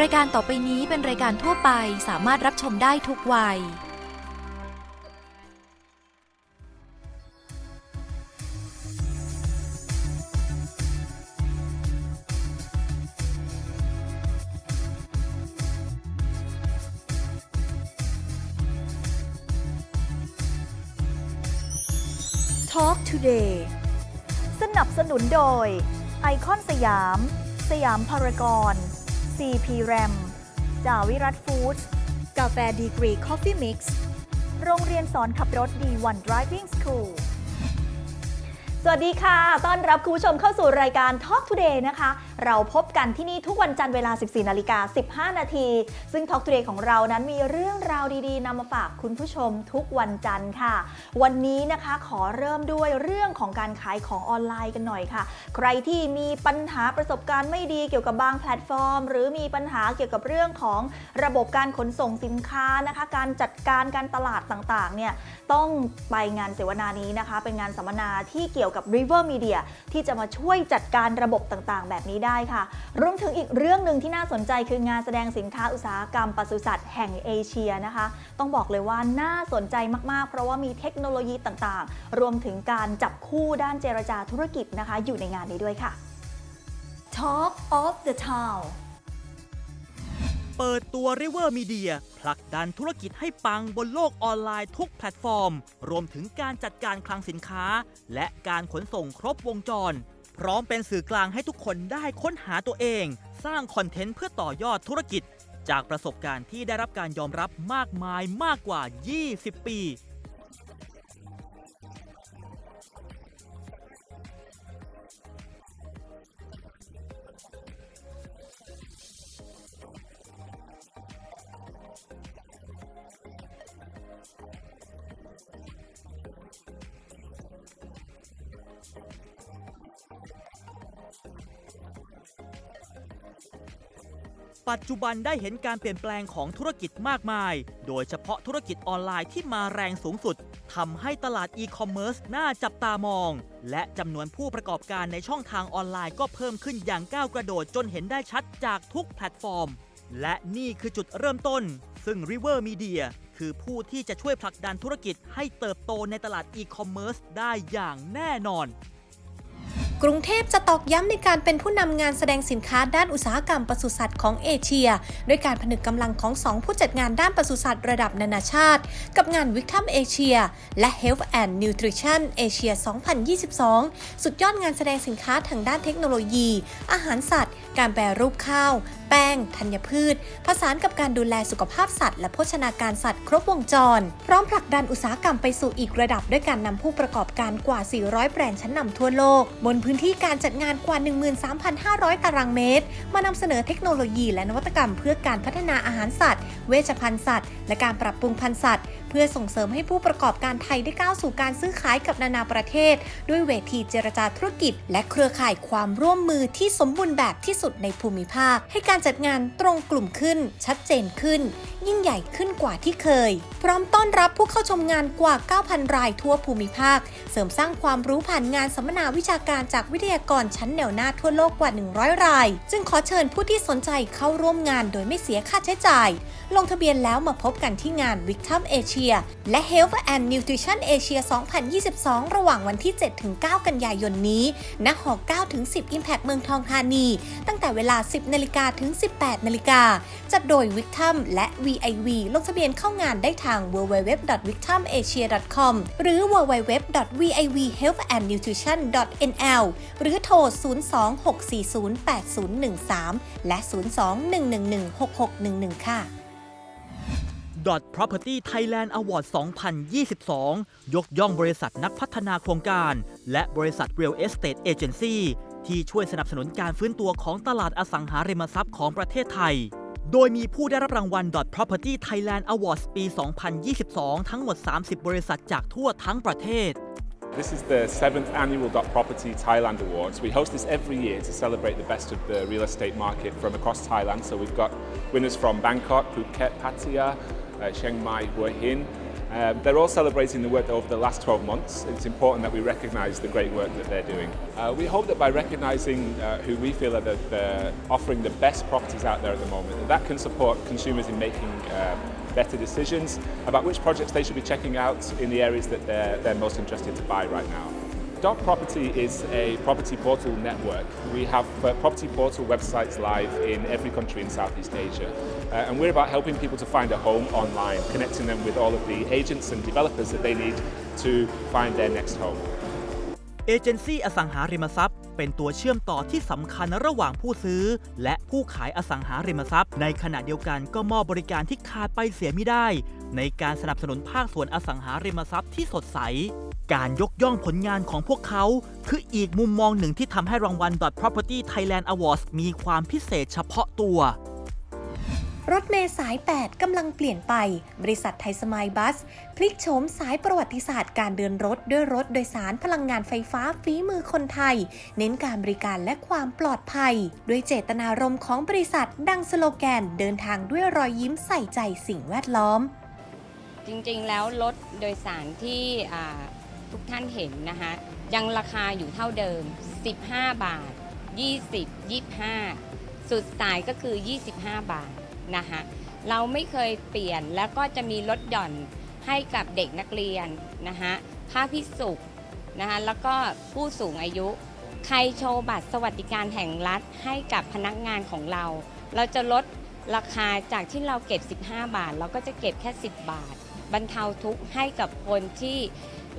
รายการต่อไปนี้เป็นรายการทั่วไปสามารถรับชมได้ทุกวัย Talk Today สนับสนุนโดย ไอคอนสยาม สยามพารากอน CP RAM จาวิรัตฟู้ดกาแฟดีกรีคอฟฟี่มิกซ์ โรงเรียนสอนขับรถ D1 Driving School สวัสดีค่ะ ต้อนรับคุณผู้ชมเข้าสู่รายการ Talk Today นะคะเราพบกันที่นี่ทุกวันจันทร์เวลา 14นาฬิกา15 นาที ซึ่ง Talk Today ของเรานั้นมีเรื่องราวดีๆนำมาฝากคุณผู้ชมทุกวันจันทร์ค่ะ วันนี้นะคะขอเริ่มด้วยเรื่องของการขายของออนไลน์กันหน่อยค่ะ ใครที่มีปัญหาประสบการณ์ไม่ดีเกี่ยวกับบางแพลตฟอร์ม หรือมีปัญหาเกี่ยวกับเรื่องของระบบการขนส่งสินค้านะคะ การจัดการการตลาดต่างๆเนี่ยต้องไปงานเสวนานี้นะคะ เป็นงานสัมมนาที่เกี่ยวกับ River Media ที่จะมาช่วยจัดการระบบต่างๆ แบบนี้ได้ค่ะ รวมถึงอีกเรื่องหนึ่งที่น่าสนใจคืองานแสดงสินค้าอุตสาหกรรมปศุสัตว์แห่งเอเชียนะคะ ต้องบอกเลยว่าน่าสนใจมากๆ เพราะว่ามีเทคโนโลยีต่างๆ รวมถึงการจับคู่ด้านเจรจาธุรกิจนะคะ อยู่ในงานนี้ด้วยค่ะ Talk of the Town เปิดตัว River Media ผลักดันธุรกิจให้ปังบนโลกออนไลน์ทุกแพลตฟอร์ม รวมถึงการจัดการคลังสินค้า และการขนส่งครบวงจร พร้อมเป็นสื่อกลางให้ทุกคนได้ค้นหาตัวเอง สร้างคอนเทนต์เพื่อต่อยอดธุรกิจ จากประสบการณ์ที่ได้รับการยอมรับมากมายมากกว่า 20 ปี ปัจจุบันได้เห็นการเปลี่ยนแปลงของธุรกิจมากมาย โดยเฉพาะธุรกิจออนไลน์ที่มาแรงสูงสุดทำให้ตลาดอีคอมเมิร์ซน่าจับตามอง และจำนวนผู้ประกอบการในช่องทางออนไลน์ก็เพิ่มขึ้นอย่างก้าวกระโดดจนเห็นได้ชัดจากทุกแพลตฟอร์ม และนี่คือจุดเริ่มต้น ซึ่ง River Media คือผู้ที่จะช่วยผลักดันธุรกิจให้เติบโตในตลาดอีคอมเมิร์ซได้อย่างแน่นอน กรุงเทพจะตอกย้ำในการเป็นผู้นำงานแสดงสินค้าด้านอุตสาหกรรมปศุสัตว์ของเอเชีย ด้วยการผนึกกำลังของ 2 ผู้จัดงานด้านปศุสัตว์ระดับนานาชาติ กับงานวิกทัมเอเชียและ Health and Nutrition Asia 2022 สุดยอดงานแสดงสินค้าทางด้านเทคโนโลยี อาหารสัตว์ การแปรรูปข้าว แป้ง ธัญพืช ผสานกับการดูแลสุขภาพสัตว์ และโภชนาการสัตว์ครบวงจร พร้อมผลักดันอุตสาหกรรมไปสู่อีกระดับด้วยการนำผู้ประกอบการกว่า 400 แบรนด์ชั้นนำทั่วโลก บนพื้นที่การจัดงานกว่า 13,500 ตารางเมตร มานำเสนอเทคโนโลยีและนวัตกรรมเพื่อการพัฒนาอาหารสัตว์ เวชภัณฑ์สัตว์ และการปรับปรุงพันธุ์สัตว์ พื่อส่งเสริมให้ผู้ประกอบการไทยได้ก้าวสู่การซื้อขายกับนานาประเทศ ด้วยเวทีเจรจาธุรกิจ และเครือข่ายความร่วมมือที่สมบูรณ์แบบที่สุดในภูมิภาค ให้การจัดงานตรงกลุ่มขึ้น ชัดเจนขึ้น ยิ่งใหญ่ขึ้นกว่าที่เคย พร้อมต้อนรับผู้เข้าชมงานกว่า 9,000 รายทั่วภูมิภาค เสริมสร้างความรู้ผ่านงานสัมมนาวิชาการจากวิทยากรชั้นแนวหน้าทั่วโลกกว่า 100 ราย จึงขอเชิญผู้ที่สนใจเข้าร่วมงานโดยไม่เสียค่าใช้จ่าย ลงทะเบียนแล้วมาพบกันที่งานวิกตอปเอเชีย Victim Asia และ Health and Nutrition Asia 2022 ระหว่างวันที่ 7-9 กันยายนนี้ ณ หอ9-10 Impact เมืองทองธานี ตั้งแต่เวลา 10นาฬิกาถึง 18นาฬิกาจัดโดย Victim และ VIV ลงทะเบียนเข้างานได้ทาง www.victimasia.com หรือ www.vivhealthandnutrition.nl หรือโทร 026408013 และ 02-111-6611 ค่ะ Property Thailand Award 2022 ยกย่องบริษัทนักพัฒนาโครงการ และบริษัท Real Estate Agency ที่ช่วยสนับสนุนการฟื้นตัวของตลาดอสังหาริมทรัพย์ของประเทศไทย โดยมีผู้ได้รับรางวัล Property Thailand Awards ปี 2022 ทั้งหมด 30 บริษัทจากทั่วทั้งประเทศ This is the seventh annual Dot Property Thailand Awards. We host this every year to celebrate the best of the real estate market from across Thailand. So we've got winners from Bangkok, Phuket, Pattaya, uh, Chiang Mai, Hua Hin. Um, they're all celebrating the work over the last 12 months. It's important that we recognise the great work that they're doing. Uh, we hope that by recognising uh, who we feel are the, the offering the best properties out there at the moment, that, that can support consumers in making uh, better decisions about which projects they should be checking out in the areas that they're, they're most interested to buy right now. Dot Property is a property portal network. We have uh, property portal websites live in every country in Southeast Asia. Uh, and we're about helping people to find a home online, connecting them with all of the agents and developers that they need to find their next home. เอเจนซี่อสังหาริมทรัพย์ เป็นตัวเชื่อมต่อที่สำคัญระหว่างผู้ซื้อ และผู้ขายอสังหาริมทรัพย์ ในขณะเดียวกันก็มอบบริการที่ขาดไปเสียไม่ได้ ในการสนับสนุนภาคส่วนอสังหาริมทรัพย์ที่สดใส การยกย่องผลงานของพวกเขา คืออีกมุมมองหนึ่งที่ทำให้รางวัล .property Thailand Awards มีความพิเศษเฉพาะตัว รถเมล์สาย 8 กำลังเปลี่ยนไป บริษัทไทยสมายบัส พลิกโฉมสายประวัติศาสตร์การเดินรถด้วยรถโดยสารพลังงานไฟฟ้าฝีมือคนไทย เน้นการบริการและความปลอดภัย ด้วยเจตนารมณ์ของบริษัทดังสโลแกน เดินทางด้วยรอยยิ้มใส่ใจสิ่งแวดล้อม จริงๆ แล้วรถโดยสารที่อ่า ทุกท่านเห็นนะคะยังราคาอยู่เท่าเดิม 15 บาท 20 25 สุดสายก็คือ 25 บาทนะคะเราไม่เคยเปลี่ยนแล้วก็จะมีลดหย่อนให้กับเด็กนักเรียนนะคะค่าพิสุกนะคะแล้วก็ผู้สูงอายุ ใครโชว์บัตรสวัสดิการแห่งรัฐให้กับพนักงานของเรา เราจะลดราคาจากที่เราเก็บ 15 บาท เราก็จะเก็บแค่ 10 บาท บรรเทาทุกข์ให้กับคนที่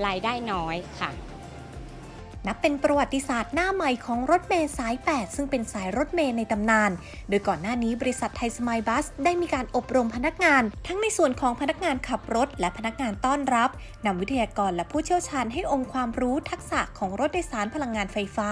รายได้น้อยค่ะ นับเป็นประวัติศาสตร์หน้าใหม่ของรถเมล์สาย 8 ซึ่งเป็นสายรถเมล์ในตำนาน โดยก่อนหน้านี้บริษัทไทยสมายบัส ได้มีการอบรมพนักงาน ทั้งในส่วนของพนักงานขับรถ และพนักงานต้อนรับนำวิทยากรและผู้เชี่ยวชาญให้องค์ความรู้ทักษะของรถโดยสารพลังงานไฟฟ้า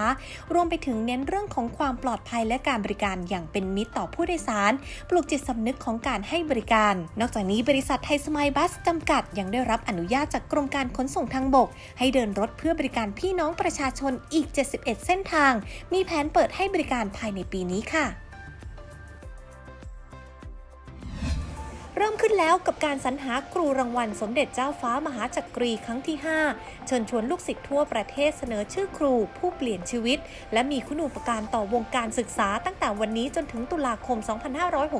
รวมไปถึงเน้นเรื่องของความปลอดภัยและการบริการอย่างเป็นมิตรต่อผู้โดยสาร ปลูกจิตสำนึกของการให้บริการ นอกจากนี้บริษัทไทยสมายบัสจำกัดยังได้รับอนุญาตจากกรมการขนส่งทางบก ให้เดินรถเพื่อบริการพี่น้องประชาชนอีก 71 เส้นทาง มีแผนเปิดให้บริการภายในปีนี้ค่ะ เริ่มขึ้นแล้วกับการสรรหาครูรางวัลสมเด็จเจ้าฟ้ามหาจักรีครั้งที่ 5 เชิญชวนลูกศิษย์ทั่วประเทศเสนอชื่อครู ผู้เปลี่ยนชีวิต และมีคุณูปการต่อวงการศึกษาตั้งแต่วันนี้จนถึงตุลาคม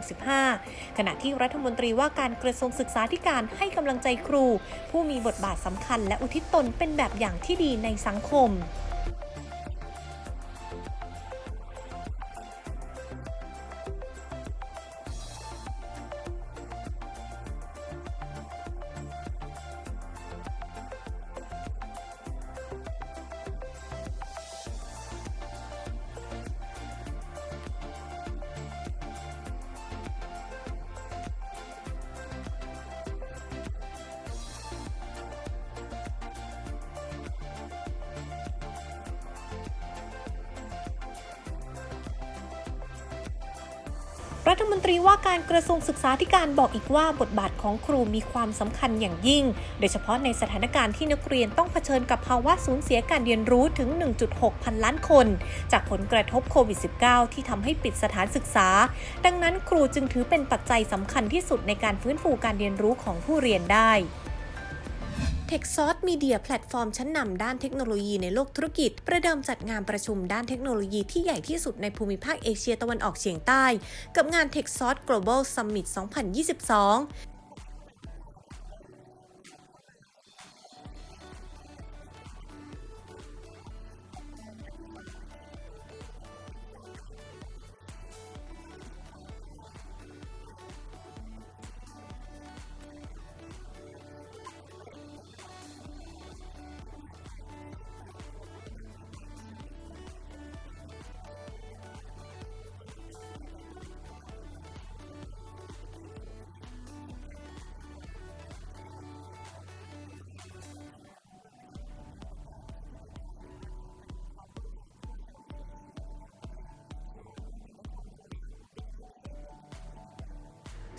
2565 ขณะที่รัฐมนตรีว่าการกระทรวงศึกษาธิการให้กำลังใจครู ผู้มีบทบาทสำคัญและอุทิศตนเป็นแบบอย่างที่ดีในสังคม รัฐมนตรีว่าการกระทรวงศึกษาธิการบอกอีกว่าบทบาทของครูมีความสำคัญอย่างยิ่ง โดยเฉพาะในสถานการณ์ที่นักเรียนต้องเผชิญกับภาวะสูญเสียการเรียนรู้ถึง 1.6 พันล้านคน จากผลกระทบโควิด -19 ที่ทำให้ปิดสถานศึกษา ดังนั้นครูจึงถือเป็นปัจจัยสำคัญที่สุดในการฟื้นฟูการเรียนรู้ของผู้เรียนได้ t e c h s o u r c e Media แพลตฟอร์มชั้นนำด้านเทคโนโลยีในโลกธุรกิจ ประเดิมจัดงานประชุมด้านเทคโนโลยีที่ใหญ่ที่สุดในภูมิภาคเอเชียตะวันออกเฉียงใต้ กับงาน t e c h s o u r c e Global Summit 2022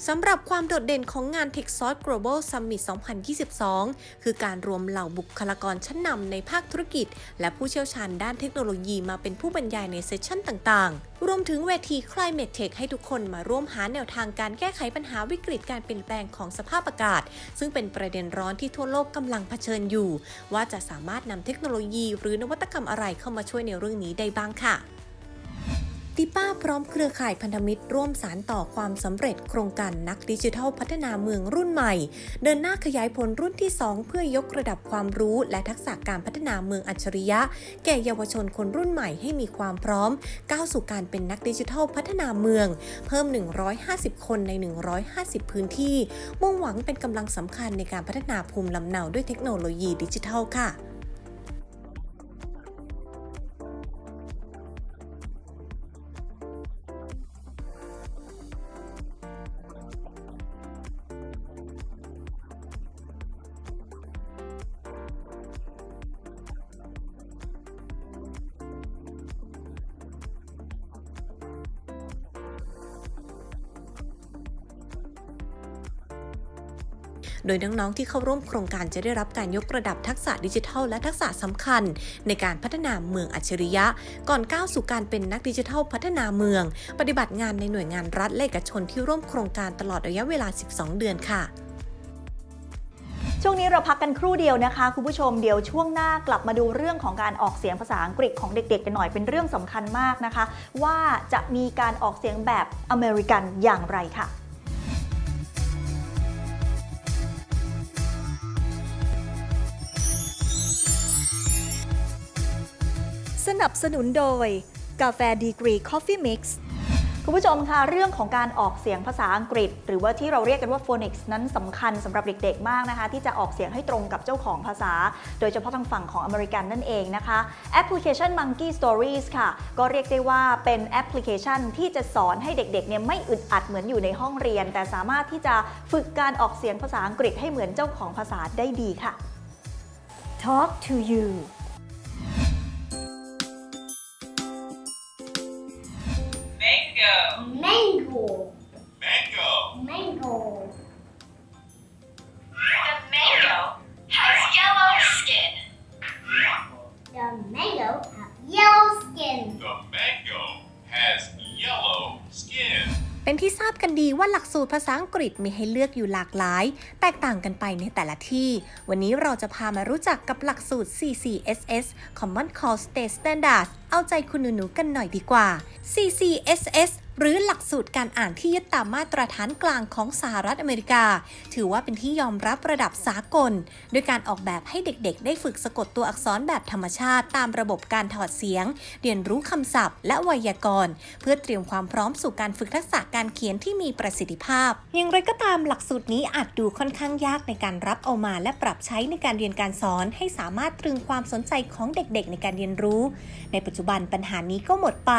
สำหรับความโดดเด่นของงาน TechSource Global Summit 2022 คือการรวมเหล่าบุคลากรชั้นนำในภาคธุรกิจ และผู้เชี่ยวชาญด้านเทคโนโลยีมาเป็นผู้บรรยายในเซสชั่นต่างๆ รวมถึงเวที Climate Tech ให้ทุกคนมาร่วมหาแนวทางการแก้ไขปัญหาวิกฤตการเปลี่ยนแปลงของสภาพอากาศ ซึ่งเป็นประเด็นร้อนที่ทั่วโลกกำลังเผชิญอยู่ ว่าจะสามารถนำเทคโนโลยี หรือนวัตกรรมอะไรเข้ามาช่วยในเรื่องนี้ได้บ้างค่ะ ติป้าพร้อมเครือข่ายพันธมิตรร่วมสารต่อความสำเร็จโครงการนักดิจิทัลพัฒนาเมืองรุ่นใหม่ เดินหน้าขยายผลรุ่นที่ 2 เพื่อยกระดับความรู้และทักษะการพัฒนาเมืองอัจฉริยะ แก่เยาวชนคนรุ่นใหม่ให้มีความพร้อม ก้าวสู่การเป็นนักดิจิทัลพัฒนาเมือง เพิ่ม 150 คนใน 150 พื้นที่ มุ่งหวังเป็นกำลังสำคัญในการพัฒนาภูมิลำเนาด้วยเทคโนโลยีดิจิทัลค่ะ ยน้องๆที่เข้าร่วมโครงการจะได้รับการยกระดับทักษะดิจิทัล และทักษะสำคัญ ในการพัฒนาเมืองอัจฉริยะ ก่อนก้าวสู่การเป็นนักดิจิทัลพัฒนาเมือง ปฏิบัติงานในหน่วยงานรัฐและเอกชนที่ร่วมโครงการตลอดระยะเวลา 12 เดือนค่ะช่วงนี้เราพักกันครู่เดียวนะคะ คุณผู้ชมเดี๋ยวช่วงหน้ากลับมาดูเรื่องของการออกเสียงภาษาอังกฤษของเด็กๆกันหน่อยเป็นเรื่องสำคัญมากนะคะ ว่าจะมีการออกเสียงแบบอเมริกันอย่างไรค่ะ นับสนุนโดย กาแฟดีกรีคอฟฟี่มิกซ์คุณผู้ชมคะเรื่องของการออกเสียงภาษาอังกฤษ หรือว่าที่เราเรียกกันว่า phonics นั้นสำคัญสำหรับเด็กๆ มากนะคะ ที่จะออกเสียงให้ตรงกับเจ้าของภาษา โดยเฉพาะทางฝั่งของอเมริกันนั่นเองนะคะแอปพลิเคชัน Monkey Stories ค่ะ ก็เรียกได้ว่าเป็นแอปพลิเคชันที่จะสอนให้เด็กๆเนี่ยไม่อึดอัดเหมือนอยู่ในห้องเรียน แต่สามารถที่จะฝึกการออกเสียงภาษาอังกฤษให้เหมือนเจ้าของภาษาได้ดีค่ะ Talk to you ตรภาษาอังกฤษมีให้เลือกอยู่หลากหลาย แตกต่างกันไปในแต่ละที่ วันนี้เราจะพามารู้จักกับหลักสูตร CCSS Common Core State Standards เอาใจคุณหนูๆกันหน่อยดีกว่า CCSS หรือหลักสูตรการอ่านที่ยึดตามมาตรฐานกลางของสหรัฐอเมริกา ถือว่าเป็นที่ยอมรับระดับสากล โดยการออกแบบให้เด็กๆ ได้ฝึกสะกดตัวอักษรแบบธรรมชาติ ตามระบบการถอดเสียง เรียนรู้คำศัพท์ และไวยากรณ์ เพื่อเตรียมความพร้อมสู่การฝึกทักษะการเขียนที่มีประสิทธิภาพ อย่างไรก็ตามหลักสูตรนี้อาจดูค่อนข้างยากในการรับเอามา และปรับใช้ในการเรียนการสอน ให้สามารถตรึงความสนใจของเด็กๆ ในการเรียนรู้ ในปัจจุบันปัญหานี้ก็หมดไป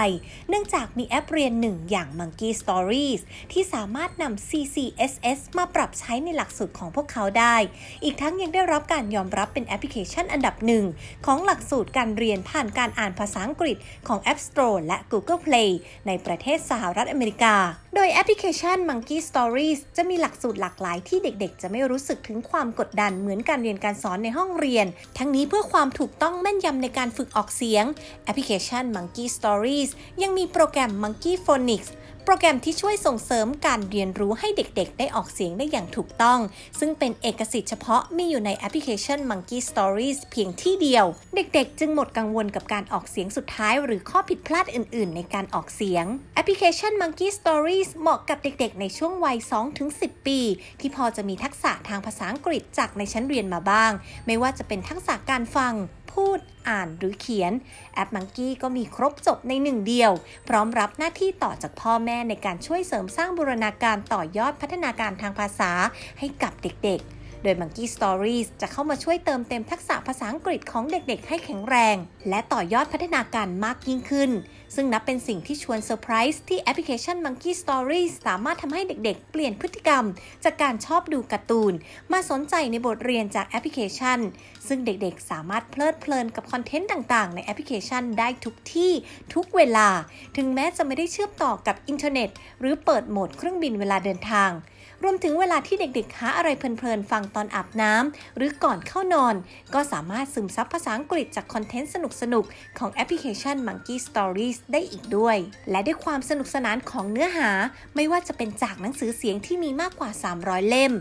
เนื่องจากมีแอปเรียนหนึ่งอย่าง Monkey Stories ที่สามารถนำ CCSS มาปรับใช้ในหลักสูตรของพวกเขาได้ อีกทั้งยังได้รับการยอมรับเป็นแอปพลิเคชันอันดับหนึ่งของหลักสูตรการเรียนผ่านการอ่านภาษาอังกฤษของ App Store และ Google Play ในประเทศสหรัฐอเมริกา โดยแอปพลิเคชัน Monkey Stories จะมีหลักสูตรหลากหลายที่เด็กๆ จะไม่รู้สึกถึงความกดดันเหมือนการเรียนการสอนในห้องเรียน ทั้งนี้เพื่อความถูกต้องแม่นยำในการฝึกออกเสียงแอปพลิเคชัน Monkey Stories ยังมีโปรแกรม Monkey Phonics โปรแกรมที่ช่วยส่งเสริมการเรียนรู้ให้เด็กๆ ได้ออกเสียงได้อย่างถูกต้อง ซึ่งเป็นเอกสิทธิ์เฉพาะมีอยู่ในแอปพลิเคชัน Monkey Stories เพียงที่เดียว เด็กๆ จึงหมดกังวลกับการออกเสียงสุดท้าย หรือข้อผิดพลาดอื่น ๆ ในการออกเสียง แอปพลิเคชัน Monkey Stories เหมาะกับเด็กๆ ในช่วงวัย 2-10 ปี ที่พอจะมีทักษะทางภาษาอังกฤษจากในชั้นเรียนมาบ้าง ไม่ว่าจะเป็นทักษะการฟัง พูด อ่านหรือเขียน แอปมังกี้ก็มีครบจบในหนึ่งเดียว พร้อมรับหน้าที่ต่อจากพ่อแม่ในการช่วยเสริมสร้างบูรณาการต่อยอดพัฒนาการทางภาษาให้กับเด็กๆ โดย Monkey Stories จะเข้ามาช่วยเติมเต็มทักษะภาษาอังกฤษของเด็กๆ ให้แข็งแรง และต่อยอดพัฒนาการมากยิ่งขึ้น ซึ่งนับเป็นสิ่งที่ชวนเซอร์ไพรส์ที่แอปพลิเคชัน Monkey Stories สามารถทำให้เด็กๆ เปลี่ยนพฤติกรรม จากการชอบดูการ์ตูน มาสนใจในบทเรียนจากแอปพลิเคชัน ซึ่งเด็กๆ สามารถเพลิดเพลินกับคอนเทนต์ต่างๆ ในแอปพลิเคชันได้ทุกที่ทุกเวลา ถึงแม้จะไม่ได้เชื่อมต่อกับอินเทอร์เน็ต หรือเปิดโหมดเครื่องบินเวลาเดินทาง รวมถึงเวลาที่เด็กๆหาอะไรเพลินๆ ฟังตอนอาบน้ำหรือก่อนเข้านอน ก็สามารถซึมซับภาษาอังกฤษจากคอนเทนต์สนุกๆ ของแอปพลิเคชัน Monkey Stories ได้อีกด้วย และด้วยความสนุกสนานของเนื้อหา ไม่ว่าจะเป็นจากหนังสือเสียงที่มีมากกว่า 300 เล่ม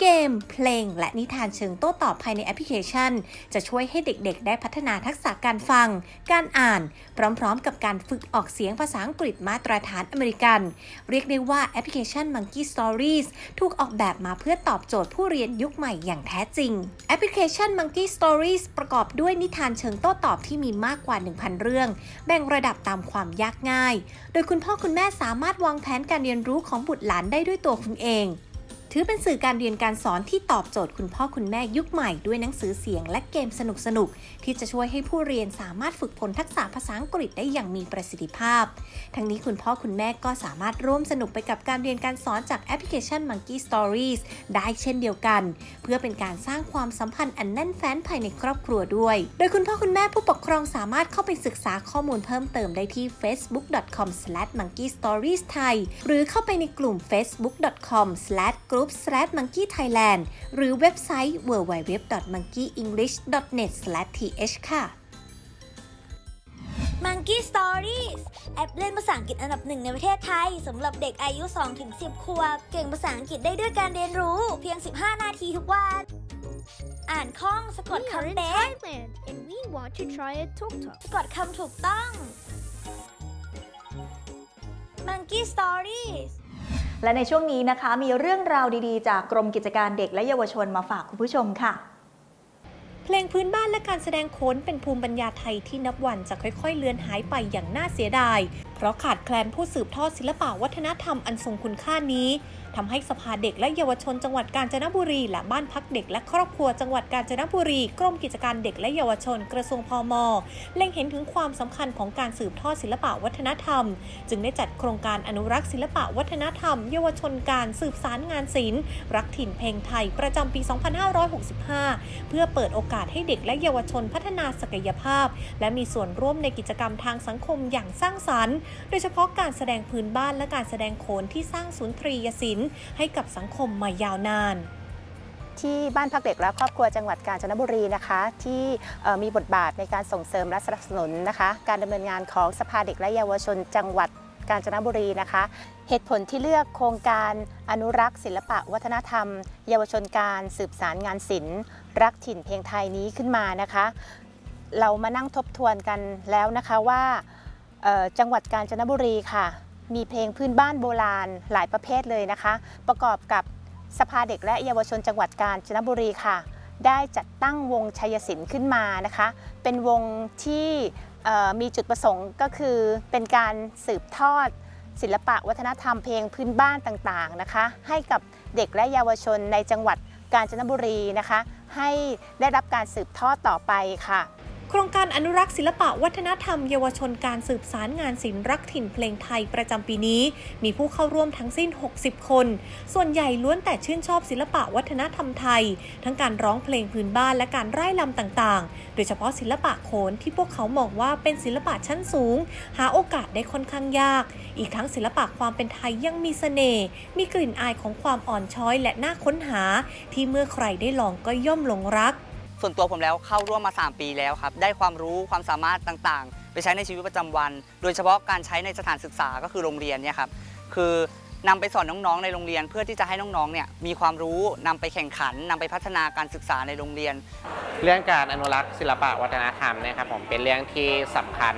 เกม เพลง และนิทานเชิงโต้ตอบภายในแอปพลิเคชัน จะช่วยให้เด็กๆ ได้พัฒนาทักษะการฟัง การอ่าน พร้อมๆ กับการฝึกออกเสียงภาษาอังกฤษมาตรฐานอเมริกัน เรียกได้ว่าแอปพลิเคชัน Monkey Stories ถูกออกแบบมาเพื่อตอบโจทย์ผู้เรียนยุคใหม่อย่างแท้จริง แอปพลิเคชัน Monkey Stories ประกอบด้วยนิทานเชิงโต้ตอบที่มีมากกว่า 1,000 เรื่อง แบ่งระดับตามความยากง่าย โดยคุณพ่อคุณแม่สามารถวางแผนการเรียนรู้ของบุตรหลานได้ด้วยตัวคุณเอง ถือเป็นสื่อการเรียนการสอนที่ตอบโจทย์คุณพ่อคุณแม่ยุคใหม่ด้วยหนังสือเสียงและเกมสนุกๆที่จะช่วยให้ผู้เรียนสามารถฝึกฝนทักษะภาษาอังกฤษได้อย่างมีประสิทธิภาพ ทั้งนี้คุณพ่อคุณแม่ก็สามารถร่วมสนุกไปกับการเรียนการสอนจากแอปพลิเคชัน Monkey Stories ได้เช่นเดียวกัน เพื่อเป็นการสร้างความสัมพันธ์อันแน่นแฟ้นภายในครอบครัวด้วย โดยคุณพ่อคุณแม่ผู้ปกครองสามารถเข้าไปศึกษาข้อมูลเพิ่มเติมได้ที่ facebook.com/monkeystoriesthai หรือเข้าไปในกลุ่ม facebook.com/group/monkey thailand หรือเว็บไซต์ www.monkeyenglish.net/th ค่ะ Monkey Stories แอปเล่นภาษาอังกฤษอันดับหนึ่งในประเทศไทยสำหรับเด็กอายุ 2-10 ขวบ เก่งภาษาอังกฤษได้ด้วยการเรียนรู้เพียง 15 นาทีทุกวัน อ่านคล่องสะกด We are in คำเป๊ะ Thailand and we want to try a tuk tuk. สะกดคำถูกต้อง Monkey Stories และในช่วงนี้นะคะมีเรื่องราวดีๆ จากกรมกิจการเด็กและเยาวชนมาฝากคุณผู้ชมค่ะ เพลงพื้นบ้านและการแสดงโขนเป็นภูมิปัญญาไทยที่นับวันจะค่อยๆ เลือนหายไปอย่างน่าเสียดาย เพราะขาดแคลนผู้สืบทอดศิลปะวัฒนธรรมอันทรงคุณค่านี้ ทำให้สภาเด็กและเยาวชนจังหวัดกาญจนบุรี และบ้านพักเด็กและครอบครัวจังหวัดกาญจนบุรี กรมกิจการเด็กและเยาวชนกระทรวงพมเล็งเห็นถึงความสำคัญของการสืบทอดศิลปะวัฒนธรรม จึงได้จัดโครงการอนุรักษ์ศิลปะวัฒนธรรม เยาวชนการสืบสารงานศิลป์รักถิ่นเพลงไทยประจำปี 2565 เพื่อเปิดโอกาสให้เด็กและเยาวชนพัฒนาศักยภาพ และมีส่วนร่วมในกิจกรรมทางสังคมอย่างสร้างสรรค์ โดยเฉพาะการแสดงพื้นบ้านและการแสดงโขนที่สร้างสุนทรียศิลป์ให้กับสังคมมายาวนาน ที่บ้านพักเด็กและครอบครัวจังหวัดกาญจนบุรีนะคะ ที่มีบทบาทในการส่งเสริมและสนับสนุนนะคะ การดำเนินงานของสภาเด็กและเยาวชน จังหวัดกาญจนบุรีนะคะ เหตุผลที่เลือกโครงการอนุรักษ์ศิลปะวัฒนธรรม เยาวชนการสืบสารงานศิลป์ รักถิ่นเพลงไทยนี้ขึ้นมานะคะ เรามานั่งทบทวนกันแล้วนะคะว่าจังหวัดกาญจนบุรีค่ะ มีเพลงพื้นบ้านโบราณหลายประเภทเลยนะคะ ประกอบกับสภาเด็กและเยาวชนจังหวัดกาญจนบุรีค่ะ ได้จัดตั้งวงชัยศิลป์ขึ้นมานะคะ เป็นวงที่มีจุดประสงค์ก็คือเป็นการสืบทอดศิลปะวัฒนธรรมเพลงพื้นบ้านต่างๆนะคะ ให้กับเด็กและเยาวชนในจังหวัดกาญจนบุรีนะคะ ให้ได้รับการสืบทอดต่อไปค่ะ โครงการอนุรักษ์ศิลปะวัฒนธรรมเยาวชนการสืบสารงานศิลป์รักถิ่นเพลงไทยประจำปีนี้ มีผู้เข้าร่วมทั้งสิ้น 60 คน ส่วนใหญ่ล้วนแต่ชื่นชอบศิลปะวัฒนธรรมไทย ทั้งการร้องเพลงพื้นบ้านและการร่ายลำต่างๆ โดยเฉพาะศิลปะโขนที่พวกเขามองว่าเป็นศิลปะชั้นสูง หาโอกาสได้ค่อนข้างยาก อีกทั้งศิลปะความเป็นไทยยังมีเสน่ห์มีกลิ่นอายของความอ่อนช้อยและน่าค้นหา ที่เมื่อใครได้ลองก็ย่อมหลงรัก ส่วนตัวผมแล้วเข้าร่วมมา 3 ปีแล้วครับ ได้ความรู้ความสามารถต่างๆ ไปใช้ในชีวิตประจำวัน โดยเฉพาะการใช้ในสถานศึกษาก็คือโรงเรียนเนี่ยครับคือนำไปสอนน้องๆในโรงเรียน เพื่อที่จะให้น้องๆเนี่ยมีความรู้นำไปแข่งขันนำไปพัฒนาการศึกษาในโรงเรียน เรื่องการอนุรักษ์ศิลปะวัฒนธรรมนะครับผมเป็นเรื่องที่สำคัญ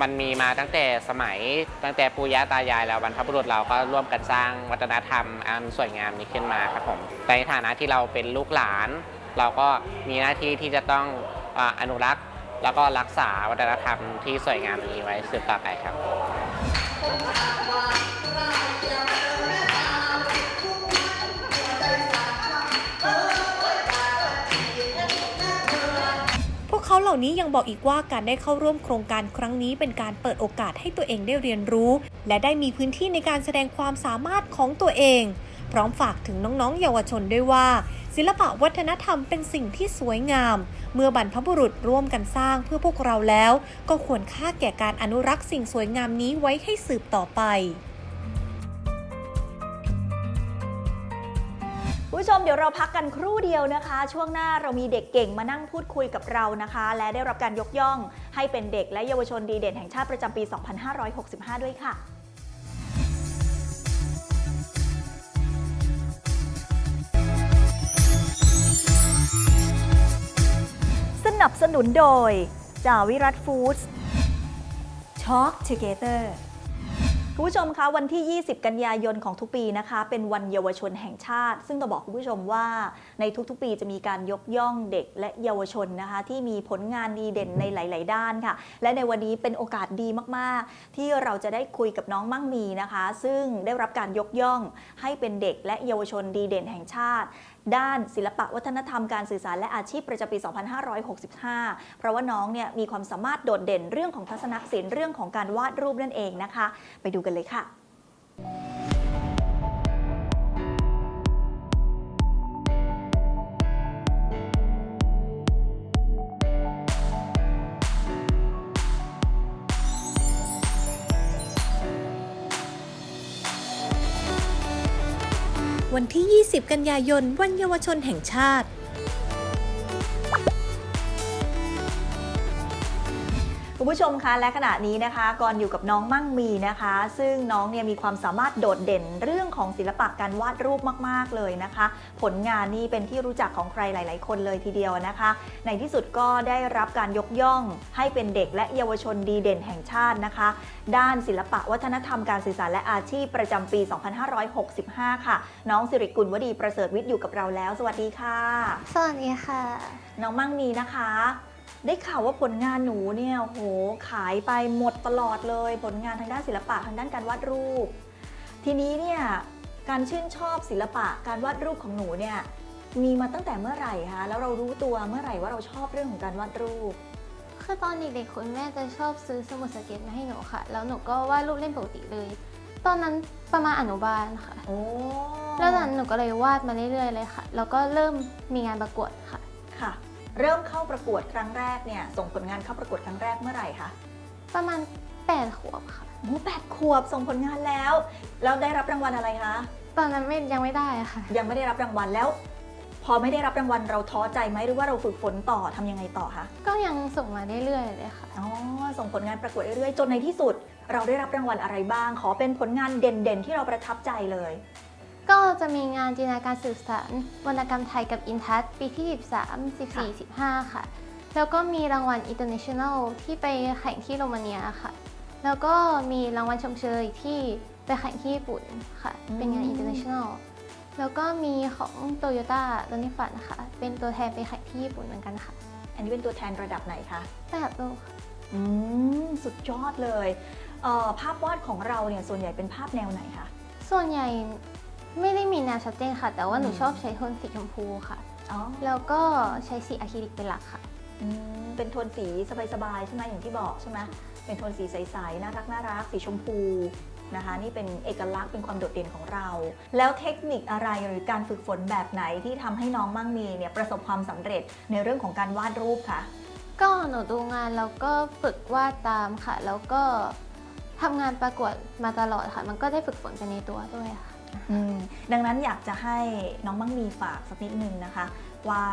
มันมีมาตั้งแต่สมัยตั้งแต่ปู่ย่าตายายแล้วบรรพบุรุษเราก็ร่วมกันสร้างวัฒนธรรมอันสวยงามนี้ขึ้นมาครับผมในฐานะที่เราเป็นลูกหลาน เราก็มีหน้าที่ที่จะต้องอนุรักษ์ แล้วก็รักษาวัฒนธรรมที่สวยงามนี้ไว้สืบต่อไปครับเขาเหล่านี้ยังบอกอีกว่าการได้เข้าร่วมโครงการครั้งนี้เป็นการเปิดโอกาสให้ตัวเองได้เรียนรู้ และได้มีพื้นที่ในการแสดงความสามารถของตัวเอง พร้อมฝากถึงน้องๆ เยาวชนด้วยว่า ศิลปะวัฒนธรรมเป็นสิ่งที่สวยงาม เมื่อบรรพบุรุษร่วมกันสร้างเพื่อพวกเราแล้ว ก็ควรค่าแก่การอนุรักษ์สิ่งสวยงามนี้ไว้ให้สืบต่อไปคุณผู้ชมเดี๋ยวเราพักกันครู่เดียวนะคะ ช่วงหน้าเรามีเด็กเก่งมานั่งพูดคุยกับเรานะคะ และได้รับการยกย่องให้เป็นเด็กและเยาวชนดีเด่นแห่งชาติประจำปี 2565 ด้วยค่ะ สนุนโดยจาวิรัตฟู้ดส์ Talk Together คุณผู้ชมคะวันที่ 20 กันยายนของทุกปีนะคะ เป็นวันเยาวชนแห่งชาติ ซึ่งต้องบอกคุณผู้ชมว่าในทุกๆ ปีจะมีการยกย่องเด็กและเยาวชนนะคะ ที่มีผลงานดีเด่นในหลาย ๆ ด้านค่ะ และในวันนี้เป็นโอกาสดีมากๆ ที่เราจะได้คุยกับน้องมั่งมีนะคะ ซึ่งได้รับการยกย่องให้เป็นเด็กและเยาวชนดีเด่นแห่งชาติ ด้านศิลปะวัฒนธรรมการสื่อสารและอาชีพประจำปี 2565 เพราะว่าน้องเนี่ยมีความสามารถโดดเด่นเรื่องของทัศนศิลป์เรื่องของการวาดรูปนั่นเองนะคะ ไปดูกันเลยค่ะ วันที่ 20 กันยายน วันเยาวชนแห่งชาติ คุณผู้ชมคะและขณะนี้นะคะก่อนอยู่กับน้องมั่งมีนะคะ ซึ่งน้องเนี่ยมีความสามารถโดดเด่นเรื่องของศิลปะการวาดรูปมาก ๆ เลยนะคะ ผลงานนี้เป็นที่รู้จักของใครหลาย ๆ คนเลยทีเดียวนะคะ ในที่สุดก็ได้รับการยกย่อง ให้เป็นเด็กและเยาวชนดีเด่นแห่งชาตินะคะ ด้านศิลปะวัฒนธรรมการสื่อสารและอาชีพประจำปี 2565 ค่ะ น้องสิริกุลวดีประเสริฐวิทย์อยู่กับเราแล้ว สวัสดีค่ะ สวัสดีค่ะ น้องมั่งมีนะคะ ได้ข่าวว่าผลงานหนูเนี่ยโหขายไปหมดตลอดเลย ผลงานทางด้านศิลปะทางด้านการวาดรูป ทีนี้เนี่ยการชื่นชอบศิลปะการวาดรูปของหนูเนี่ยมีมาตั้งแต่เมื่อไหร่คะแล้วเรารู้ตัวเมื่อไหร่ว่าเราชอบเรื่องของการวาดรูป คือตอนเด็กๆคุณแม่จะชอบซื้อสมุดสเก็ตมาให้หนูค่ะ แล้วหนูก็วาดรูปเล่นปกติเลย ตอนนั้นประมาณอนุบาลค่ะโอ้แล้วนั้นหนูก็เลยวาดมาเรื่อยๆเลยค่ะ แล้วก็เริ่มมีงานประกวดค่ะค่ะ เริ่มเข้าประกวดครั้งแรกเนี่ยส่งผลงานเข้าประกวดครั้งแรกเมื่อไหร่คะประมาณ8ขวบค่ะโอ้แปดขวบส่งผลงานแล้วแล้วได้รับรางวัลอะไรคะตอนนั้นไม่ยังไม่ได้อะค่ะ ยังไม่ได้รับรางวัลแล้ว พอไม่ได้รับรางวัลเราท้อใจไหมหรือว่าเราฝึกฝนต่อทำยังไงต่อคะก็ยังส่งมาเรื่อยๆเลยค่ะ อ๋อส่งผลงานประกวดเรื่อยๆจนในที่สุด เราได้รับรางวัลอะไรบ้าง ขอเป็นผลงานเด่นๆ ที่เราประทับใจเลย ก็จะมีงานจินตนาการสื่อสารวรรณกรรมไทยกับอินทัศปีที่ 13 14 15 ค่ะ แล้วก็มีรางวัล International ที่ไปแข่งที่โรมาเนียค่ะ แล้วก็มีรางวัลชมเชยที่ไปแข่งที่ญี่ปุ่นค่ะ เป็นงานอืม International แล้วก็มีของ Toyota รถนิฝันค่ะ เป็นตัวแทนไปแข่งที่ญี่ปุ่นเหมือนกันค่ะ อันนี้เป็นตัวแทนระดับไหนคะระดับโลกค่ะอืมสุดยอดเลยเอ่อภาพวาดของเราเนี่ยส่วนใหญ่เป็นภาพแนวไหนคะ ส่วนใหญ่ ไม่ได้มีแนวชัดเจนค่ะ แต่ว่าหนูอืมชอบใช้โทนสีชมพูค่ะ อ๋อแล้วก็ใช้สีอะคริลิกเป็นหลักค่ะ อืมเป็นโทนสีสบายๆใช่ไหมอย่างที่บอกใช่ไหมเป็นโทนสีใสๆน่ารักน่ารักสีชมพูนะคะ นี่เป็นเอกลักษณ์เป็นความโดดเด่นของเรา แล้วเทคนิคอะไรหรือการฝึกฝนแบบไหนที่ทำให้น้องมั่งมีเนี่ยประสบความสำเร็จในเรื่องของการวาดรูปคะก็หนูดูงานแล้วก็ฝึกวาดตามค่ะ แล้วก็ทำงานประกวดมาตลอดค่ะ มันก็ได้ฝึกฝนไปในตัวด้วยค่ะอืม ดังนั้นอยากจะให้น้องมั่งมีฝากสักนิดนึงนะคะ ว่า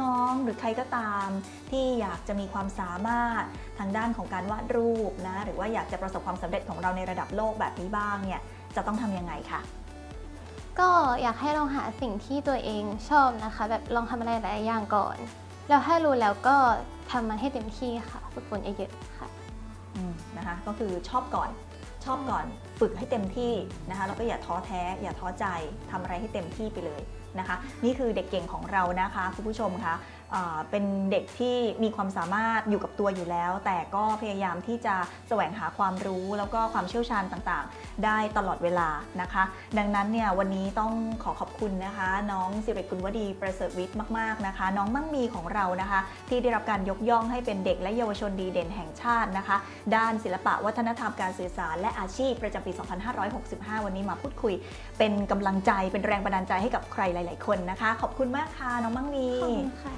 น้องๆหรือใครก็ตาม ที่อยากจะมีความสามารถทางด้านของการวาดรูปนะหรือว่าอยากจะประสบความสำเร็จของเราในระดับโลกแบบนี้บ้างเนี่ยจะต้องทำยังไงคะก็อยากให้ลองหาสิ่งที่ตัวเองชอบนะคะ แบบลองทำอะไรหลายอย่างก่อนแล้วถ้ารู้แล้วก็ทำมันให้เต็มที่ค่ะฝึกฝนเยอะๆค่ะอืมนะคะก็คือชอบก่อนชอบก่อนฝึกให้เต็มที่นะคะแล้วก็อย่าท้อแท้ อย่าท้อใจทำอะไรให้เต็มที่ไปเลยนะคะ นี่คือเด็กเก่งของเรานะคะคุณผู้ชมคะเป็นเด็กที่มีความสามารถอยู่กับตัวอยู่แล้ว แต่ก็พยายามที่จะแสวงหาความรู้แล้วก็ความเชี่ยวชาญต่างๆ ได้ตลอดเวลานะคะ ดังนั้นเนี่ยวันนี้ต้องขอขอบคุณนะคะ น้องสิริกุลวดีประเสริฐวิทย์มากๆนะคะ น้องมั่งมีของเรานะคะ ที่ได้รับการยกย่องให้เป็นเด็กและเยาวชนดีเด่นแห่งชาตินะคะ ด้านศิลปะวัฒนธรรมการสื่อสารและอาชีพประจำปี 2565 วันนี้มาพูดคุย เป็นกำลังใจเป็นแรงบันดาลใจให้กับใครหลาย ๆ คนนะคะ ขอบคุณมากค่ะน้องมั่งมีขอบคุณค่ะ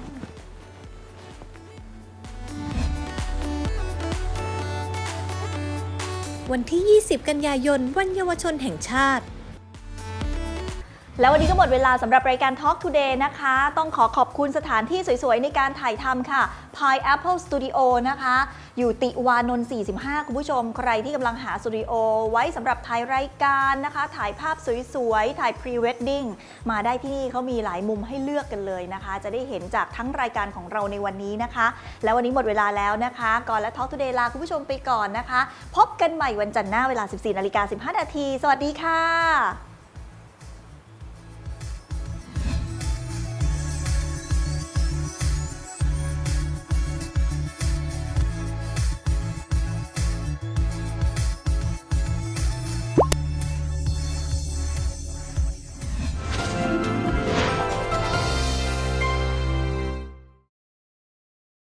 วันที่ 20 กันยายน วันเยาวชนแห่งชาติ แล้ววันนี้ก็หมดเวลาสำหรับรายการ Talk Today นะคะ ต้องขอขอบคุณสถานที่สวยๆ ในการถ่ายทำค่ะ Pineapple Studio นะคะ อยู่ติวานนท์ 45 คุณผู้ชม ใครที่กำลังหาสตูดิโอไว้สำหรับถ่ายรายการนะคะ ถ่ายภาพสวยๆ ถ่าย Pre-Wedding มาได้ที่นี่เขามีหลายมุมให้เลือกกันเลยนะคะ จะได้เห็นจากทั้งรายการของเราในวันนี้นะคะ แล้ววันนี้หมดเวลาแล้วนะคะ ก่อนและ Talk Today ลาคุณผู้ชมไปก่อนนะคะ พบกันใหม่วันจันทร์หน้าเวลา 14นาฬิกา15นาทีสวัสดีค่ะ